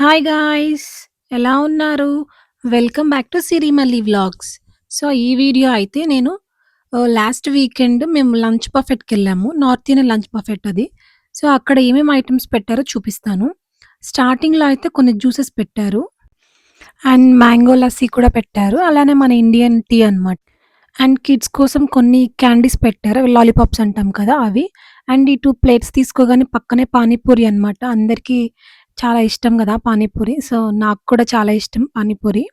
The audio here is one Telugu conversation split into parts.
హాయ్ గాయ్స్ ఎలా ఉన్నారు? Welcome back to Sirimalli vlogs. So, ఈ వీడియో అయితే నేను uh, లాస్ట్ వీకెండ్ మేము లంచ్ బఫెట్‌కెళ్ళాము. నార్త్ ఇండియన్ లంచ్ బఫెట్ అది. సో, అక్కడ ఏమేమి ఐటమ్స్ పెట్టారో చూపిస్తాను. స్టార్టింగ్‌లో అయితే కొన్ని జ్యూసెస్ పెట్టారు. అండ్ మ్యాంగో లస్సీ కూడా పెట్టారు. అలానే మన ఇండియన్ టీ అనమాట. అండ్ కిడ్స్ కోసం కొన్ని క్యాండీస్ పెట్టారు. లాలీపాప్స్ అంటాం కదా! అవి. అండ్ ఈ టూ ప్లేట్స్ తీసుకోగానే పక్కనే పానీపూరి అనమాట. అందరికీ చాలా ఇష్టం కదా పానీపూరి. సో, నాకు కూడా చాలా ఇష్టం పానీపూరి.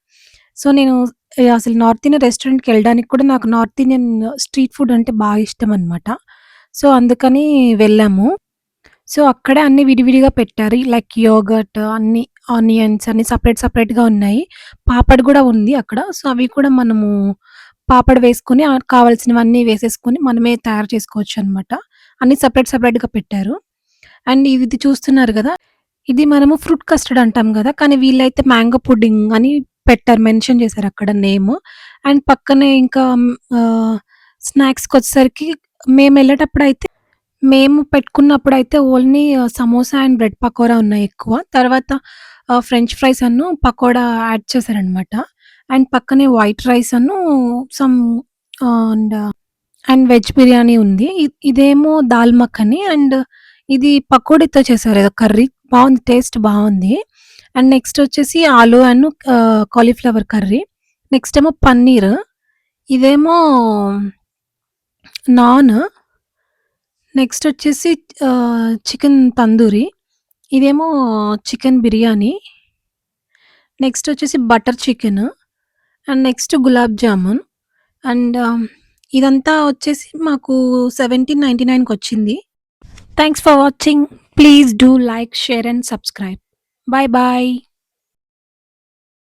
సో, నేను అసలు నార్త్ ఇండియన్ రెస్టారెంట్కి వెళ్ళడానికి కూడా నాకు నార్త్ ఇండియన్ స్ట్రీట్ ఫుడ్ అంటే బాగా ఇష్టం అనమాట. సో, అందుకని వెళ్ళాము. సో, అక్కడే అన్ని విడివిడిగా పెట్టారు. లైక్ యోగర్ట్ అన్ని ఆనియన్స్ అన్ని సపరేట్ సపరేట్గా ఉన్నాయి. పాపడ్ కూడా ఉంది అక్కడ. సో, అవి కూడా మనము పాపడ్ వేసుకొని కావాల్సినవన్నీ వేసేసుకొని మనమే తయారు చేసుకోవచ్చు అనమాట అన్ని సపరేట్ సపరేట్గా పెట్టారు. అండ్ ఇది చూస్తున్నారు కదా ఇది మనము ఫ్రూట్ కస్టర్డ్ అంటాం కదా కానీ వీళ్ళైతే మ్యాంగో పుడ్డింగ్ అని పెట్టారు. మెన్షన్ చేశారు అక్కడ నేమ్. అండ్ పక్కనే ఇంకా ఆహ్, స్నాక్స్‌కొచ్చేసరికి మేమెళ్ళేటప్పుడైతే మేము పెట్టుకున్నప్పుడు అయితే only samosa and bread pakoda ఉన్నాయి ఎక్కువ. తర్వాత ఫ్రెంచ్ ఫ్రైస్ అన్ను పకోడా యాడ్ చేశారనమాట. అండ్ పక్కనే white rice Annu some and and veg biryani ఉంది. ఇదేమో దాల్ మఖని అండ్ ఇది పకోడీతో చేశారు ఏదో కర్రీ. బాగుంది టేస్ట్ బాగుంది అండ్ నెక్స్ట్ వచ్చేసి ఆలు అండ్ కాలీఫ్లవర్ కర్రీ. నెక్స్ట్ ఏమో పన్నీర్. ఇదేమో నాన్. నెక్స్ట్ వచ్చేసి చికెన్ తందూరి. ఇదేమో చికెన్ బిర్యానీ. నెక్స్ట్ వచ్చేసి butter chicken. And next gulab jamun. And ఇదంతా వచ్చేసి మాకు 1799కొచ్చింది. Thanks for watching. Please do like, share and subscribe. Bye bye.